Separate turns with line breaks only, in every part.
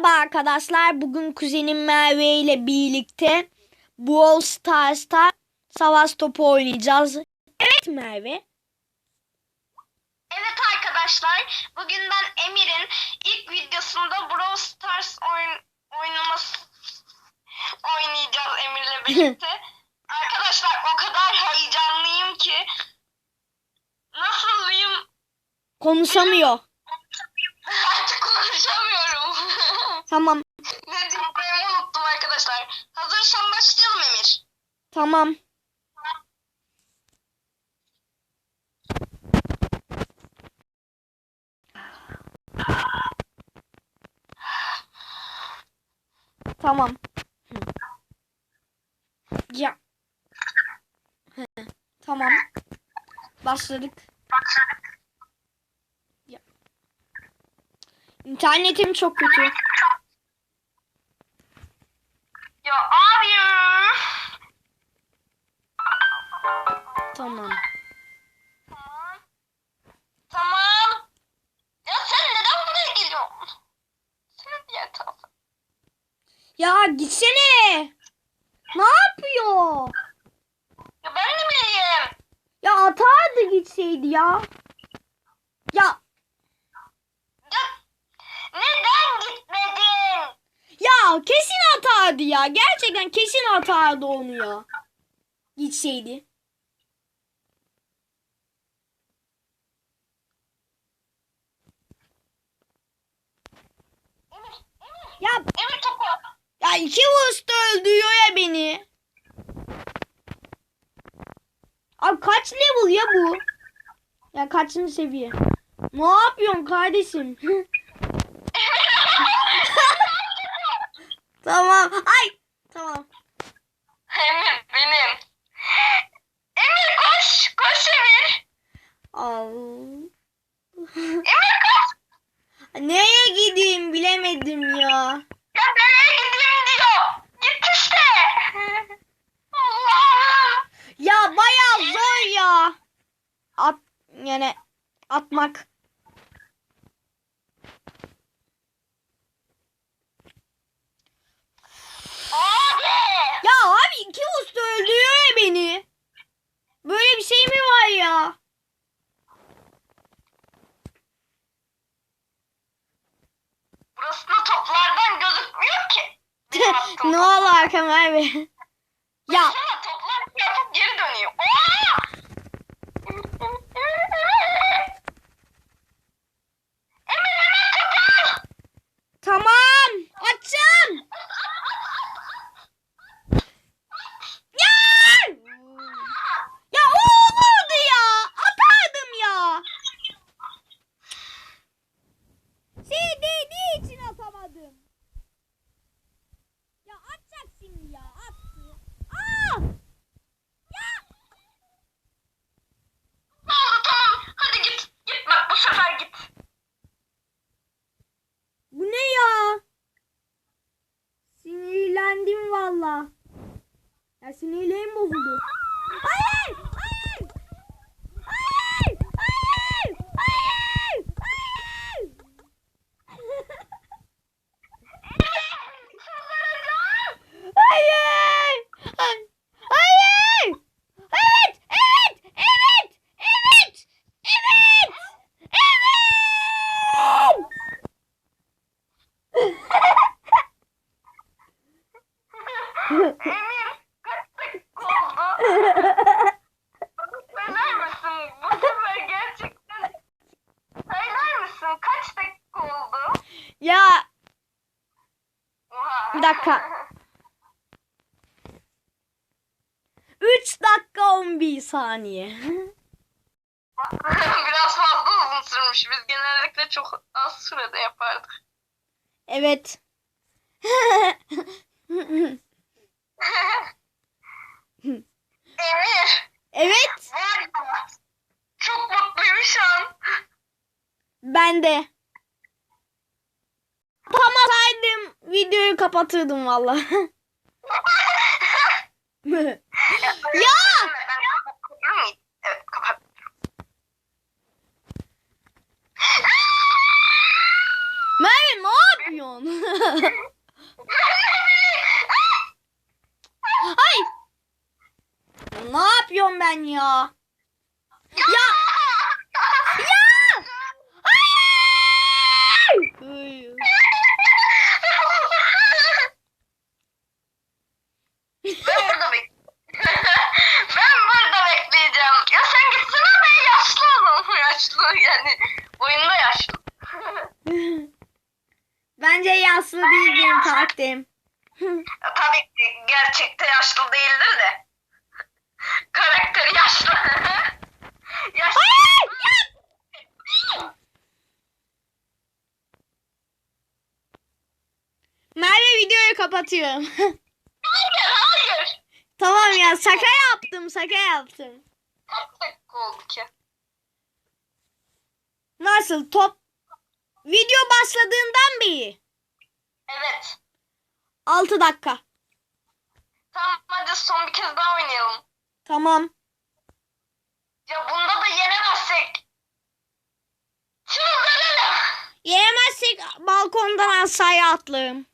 Merhaba arkadaşlar. Bugün kuzenim Merve ile birlikte Brawl Stars'ta savaş topu oynayacağız. Evet Merve.
Evet arkadaşlar, bugün ben Emir'in ilk videosunda Brawl Stars oyun, oynaması oynayacağız Emir'le birlikte. arkadaşlar o kadar heyecanlıyım ki nasılyım
Konuşamıyor.
artık
Tamam.
ne diyeceğimi unuttum arkadaşlar. Hazırsan başlayalım Emir.
Tamam. Tamam. Ya. Tamam. Başladık. Ya. İnternetim çok kötü.
Ya abi.
Tamam.
Tamam. Tamam. Ya sen neden buraya geliyorsun? Sen diğer tarafa.
Ya gitsene. Ne yapıyor?
Ya ben de bileyim.
Ya atardı gitseydi. Ya Ya
neden gitmedin?
ya atardı ya. Gerçekten kesin atardı onu ya. Gitseydi. Ya ya iki usta öldürüyor ya beni. Abi kaç level ya bu? Ya kaçıncı seviye? Ne yapıyorsun kardeşim? tamam. Ay. Tamam.
Emir benim. Emir koş. Koş Emir.
Al.
Emir koş.
Neye gideyim bilemedim ya.
Ya nereye gideyim diyor. Git işte. Allah'ım.
Ya bayağı zor ya. At yani atmak.
Abi.
Ya abi iki usta öldürüyor ya beni. Böyle bir şey mi var ya?
Burası da toplardan gözükmüyor ki.
Ne oldu arkam abi? ya
Baksana toplar yapıp geri dönüyor. Aa! Emir hemen kapat.
tamam açacağım. Ya! Ya o olurdu ya. Atardım ya. Şey dediği için atamadım. Ya atacak şimdi ya. Attı. Aa! Ya!
Oldu tamam. Hadi git. Git bak bu sefer git.
Bu ne ya? Sinirlendim valla. Ya sinirlerim bozuldu.
Dakika.
3 dakika 11 saniye.
Biraz fazla uzun sürmüş. Biz genellikle çok az sürede yapardık.
Evet.
Emir.
evet.
Var ya. Çok mutluyum şu an.
Ben de. Kapamasaydım videoyu kapatırdım valla. ya! Merve ne yapıyorsun? Ay. Ne yapıyorum ben ya? Ya. Ya. Bence yaşlı değil benim.
Ya Tabii ki gerçekte yaşlı değildir de. Karakteri yaşlı. yaşlı.
Merve videoyu kapatıyorum.
Hayır hayır.
tamam ya şaka yaptım şaka yaptım.
Kaç dakika oldu ki?
Nasıl top video başladığından beri
Evet.
6 dakika.
Tamam hadi son bir kez daha oynayalım.
Tamam.
Ya bunda da yenemezsek. Çıldırırım.
Yenemezsek balkondan aşağıya atlarım.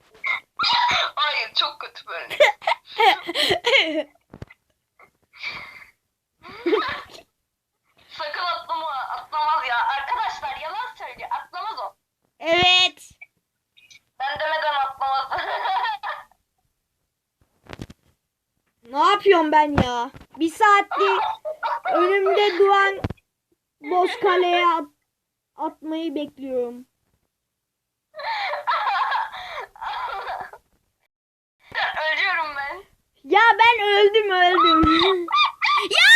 Hayır çok kötü böyle. Sakın atlama, atlamaz ya. Arkadaşlar yalan söylüyor. Atlamaz o.
evet.
Ben demeden atlamaz.
Ne yapıyorum ben ya? Bir saattir önümde duran boz kaleye at- atmayı bekliyorum.
Ölüyorum ben.
Ya ben öldüm öldüm. ya!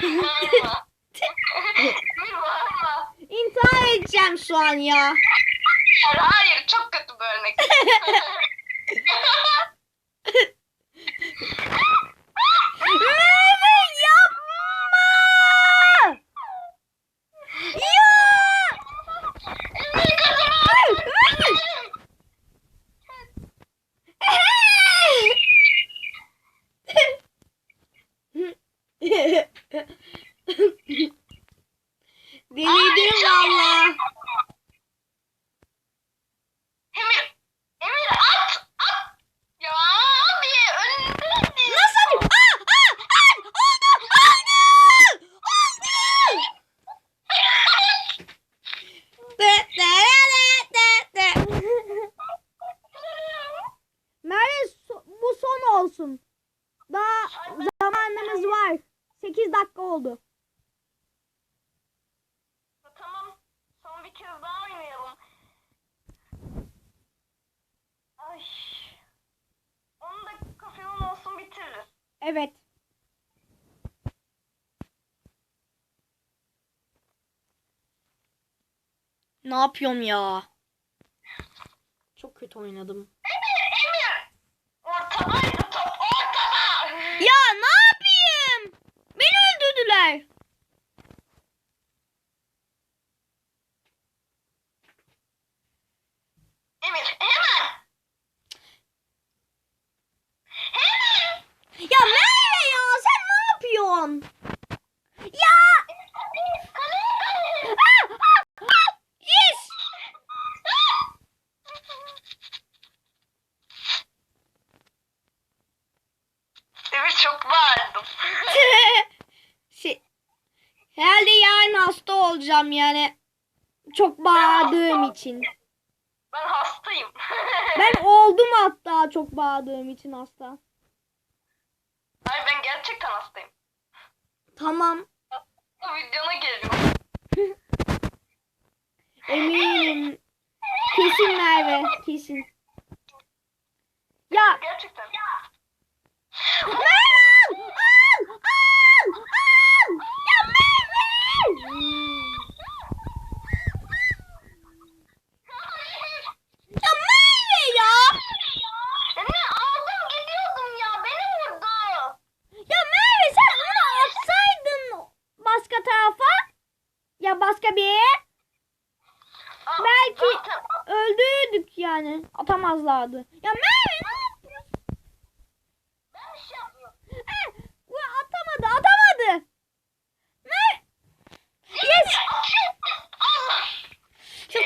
İntihar edeceğim şu an ya.
Hayır, çok kötü bir örnek.
Merve yapma! Ya!
Emir kazanır.
Delirdim valla.
Emir, Emir at, at. Ya abi önündeydi.
Nasıl? Aa, aa, aa, oldu, oldu, oldu. De, de, de, de, de. Merve so- bu son olsun. Daha zamanımız var. 8 dakika oldu.
Tamam, son bir kez daha oynayalım. Ay. 10 dakika falan olsun bitiririz.
Evet. Ne yapıyorum ya? Çok kötü oynadım.
Emir, Emir. Ortadaydı top, ortada.
Ya ne yapayım? Beni öldürdüler.
Emir, hemen. Hemen.
Ya Merve ya sen ne yapıyorsun? Ya! Ah, ah, ah! Yes!
Emir çok bağırdım.
şey, herhalde yarın hasta olacağım yani. Çok bağırdığım için.
Ben hastayım.
Ben oldum hatta çok bağırdığım için hasta.
Hayır ben gerçekten hastayım.
Tamam.
Bu videona geliyorum.
Eminim. Kesin Merve. Kesin. Ya
Gerçekten.
Merve! Al! Al! Al! kazadı. Ya Merve
ne
yapıyorsun? Ben bir
şey
atamadı atamadı. Merve. Yes. Allah. Şu...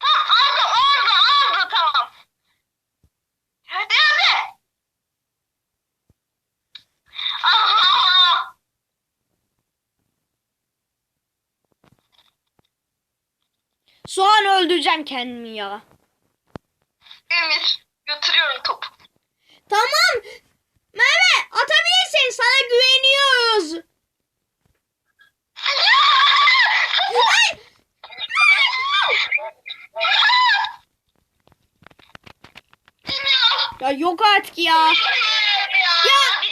Tamam
aldı aldı aldı tamam.
Hadi hadi. Allah. Soğan öldüreceğim kendimi ya.
Emir götürüyorum topu.
Tamam. Merve atabilirsin. Sana güveniyoruz. Ay! Ya yok artık ya.
Ya.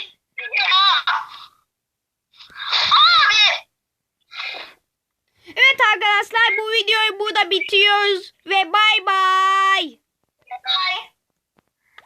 Evet arkadaşlar bu videoyu burada bitiriyoruz ve.
Bye.